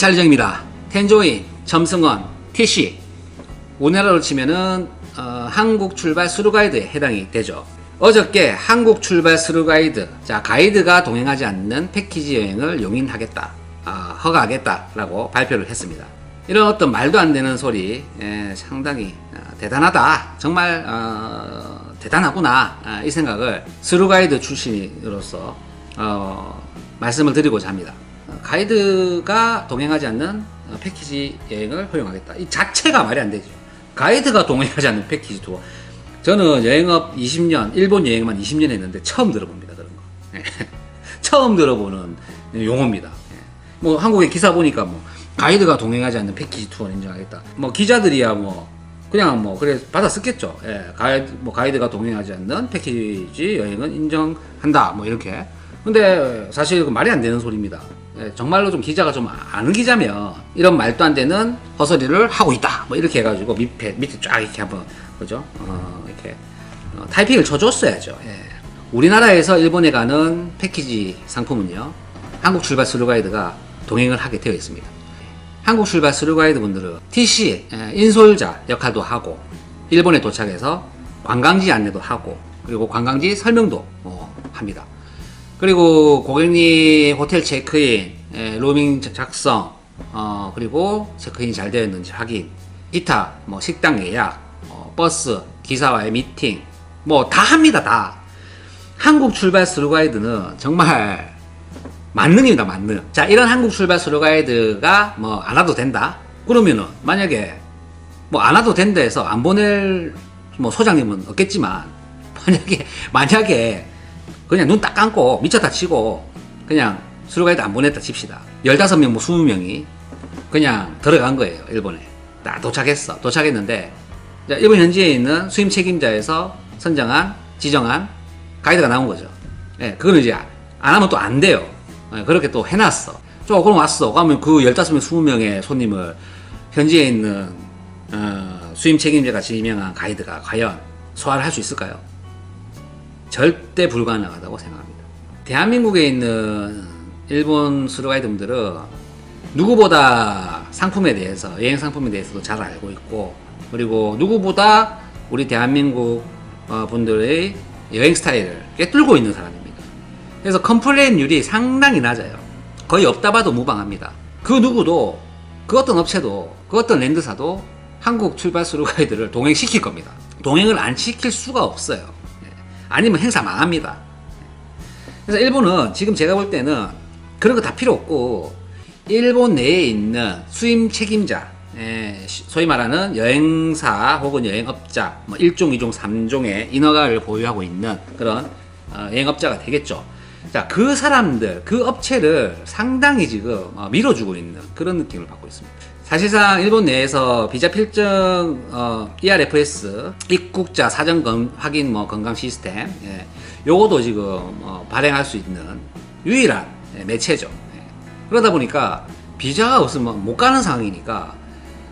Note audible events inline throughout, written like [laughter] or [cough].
찰정입니다. 텐조인, 점승원, TC. 우리나라로 치면은 어, 한국 출발 수루 가이드에 해당이 되죠. 어저께 한국 출발 수루 가이드, 자 가이드가 동행하지 않는 패키지 여행을 용인하겠다, 아, 허가하겠다라고 발표를 했습니다. 이런 어떤 말도 안 되는 소리 예, 상당히 어, 대단하다, 정말 어, 대단하구나 아, 이 생각을 수루 가이드 출신으로서 어, 말씀을 드리고자 합니다. 어, 가이드가 동행하지 않는 어, 패키지 여행을 허용하겠다. 이 자체가 말이 안 되죠. 가이드가 동행하지 않는 패키지 투어. 저는 여행업 20년, 일본 여행만 20년 했는데 처음 들어봅니다. 그런 거. 예. [laughs] 처음 들어보는 용어입니다. 예. 뭐 한국에 기사 보니까 뭐 가이드가 동행하지 않는 패키지 투어를 인정하겠다. 뭐 기자들이야 뭐 그냥 뭐 그래 받아 쓰겠죠. 예. 가이드 뭐 가이드가 동행하지 않는 패키지 여행은 인정한다. 뭐 이렇게. 근데 사실 그 말이 안 되는 소리입니다. 예, 정말로 좀 기자가 좀 아는 기자면 이런 말도 안 되는 헛소리를 하고 있다. 뭐 이렇게 해가지고 밑에 밑에 쫙 이렇게 한번 그죠? 어, 이렇게 어, 타이핑을 쳐줬어야죠. 예. 우리나라에서 일본에 가는 패키지 상품은요, 한국 출발 수루 가이드가 동행을 하게 되어 있습니다. 한국 출발 수루 가이드 분들은 TC 예, 인솔자 역할도 하고 일본에 도착해서 관광지 안내도 하고 그리고 관광지 설명도 어, 합니다. 그리고 고객님 호텔 체크인, 예, 로밍 작성, 어, 그리고 체크인이 잘 되었는지 확인, 기타, 뭐 식당 예약, 어, 버스, 기사와의 미팅, 뭐 다 합니다, 다. 한국 출발 스루 가이드는 정말 만능입니다, 만능. 자, 이런 한국 출발 스루 가이드가 뭐 안 와도 된다? 그러면은 만약에 뭐 안 와도 된다 해서 안 보낼 뭐 소장님은 없겠지만 [laughs] 만약에 만약에 그냥 눈 딱 감고 미쳤다 치고 그냥 수루가이드 안 보냈다 칩시다. 15명 뭐 20명이 그냥 들어간 거예요. 일본에. 딱 도착했어. 도착했는데 자, 일본 현지에 있는 수임 책임자에서 선정한 지정한 가이드가 나온 거죠. 예, 그거는 이제 안 하면 또 안 돼요. 예, 그렇게 또 해놨어. 저 그럼 왔어. 그러면 그 15명, 20명의 손님을 현지에 있는 어, 수임 책임자가 지명한 가이드가 과연 소화를 할 수 있을까요? 절대 불가능하다고 생각합니다. 대한민국에 있는 일본 수로가이드 분들은 누구보다 상품에 대해서, 여행 상품에 대해서도 잘 알고 있고, 그리고 누구보다 우리 대한민국 어, 분들의 여행 스타일을 꿰뚫고 있는 사람입니다. 그래서 컴플레인율이 상당히 낮아요. 거의 없다 봐도 무방합니다. 그 누구도, 그 어떤 업체도, 그 어떤 랜드사도 한국 출발 수로 가이드를 동행시킬 겁니다. 동행을 안 시킬 수가 없어요. 아니면 행사 망합니다. 그래서 일본은 지금 제가 볼 때는 그런 거 다 필요 없고 일본 내에 있는 수임 책임자, 예, 시- 소위 말하는 여행사 혹은 여행업자, 뭐 1종, 2종, 3종의 인허가를 보유하고 있는 그런 어, 여행업자가 되겠죠. 자, 그 사람들, 그 업체를 상당히 지금 어, 밀어주고 있는 그런 느낌을 받고 있습니다. 사실상 일본 내에서 비자 필증 어, ERFS 입국자 사전 검, 확인 뭐 건강 시스템 예, 요거도 지금 어, 발행할 수 있는 유일한 예, 매체죠. 예. 그러다 보니까 비자가 없으면 못 가는 상황이니까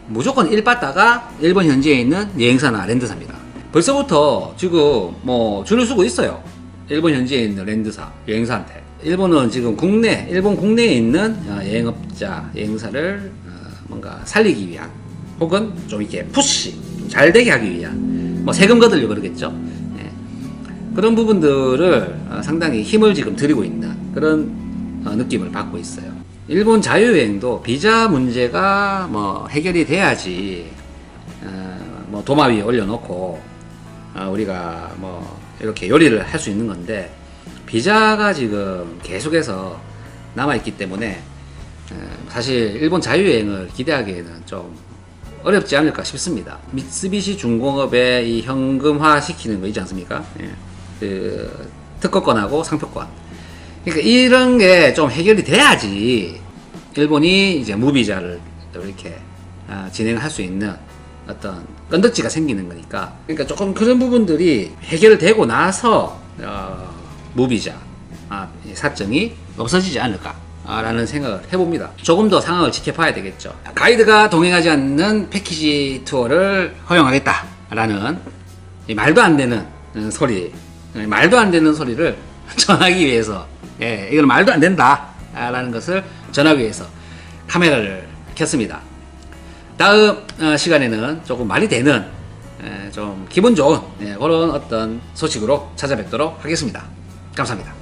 무조건 일 받다가 일본 현지에 있는 여행사나 랜드사입니다. 벌써부터 지금 뭐 줄을 서고 있어요. 일본 현지에 있는 랜드사, 여행사한테. 일본은 지금 국내, 일본 국내에 있는 어, 여행업자, 여행사를 어, 뭔가 살리기 위한 혹은 좀 이렇게 푸시, 좀 잘 되게 하기 위한 뭐 세금 거들려 그러겠죠. 예. 그런 부분들을 어, 상당히 힘을 지금 들이고 있는 그런 어, 느낌을 받고 있어요. 일본 자유여행도 비자 문제가 뭐 해결이 돼야지 어, 뭐 도마 위에 올려놓고 어, 우리가 뭐 이렇게 요리를 할 수 있는 건데 비자가 지금 계속해서 남아있기 때문에 어, 사실 일본 자유여행을 기대하기에는 좀 어렵지 않을까 싶습니다. 미쓰비시 중공업의 이 현금화 시키는 거 있지 않습니까? 예. 그 특허권하고 상표권. 그러니까 이런 게 좀 해결이 돼야지 일본이 이제 무비자를 또 이렇게 아, 진행할 수 있는 어떤 건덕지가 생기는 거니까 그러니까 조금 그런 부분들이 해결되고 나서 어, 무비자 아, 이 사정이 없어지지 않을까 라는 생각을 해봅니다. 조금 더 상황을 지켜봐야 되겠죠. 가이드가 동행하지 않는 패키지 투어를 허용하겠다 라는 이 말도 안 되는 어, 소리, 어, 말도 안 되는 소리를 [laughs] 전하기 위해서, 예, 이건 말도 안 된다 라는 것을 전하기 위해서 카메라를 켰습니다. 다음 어, 시간에는 조금 말이 되는 에, 좀 기분 좋은 예, 그런 어떤 소식으로 찾아뵙도록 하겠습니다. 감사합니다.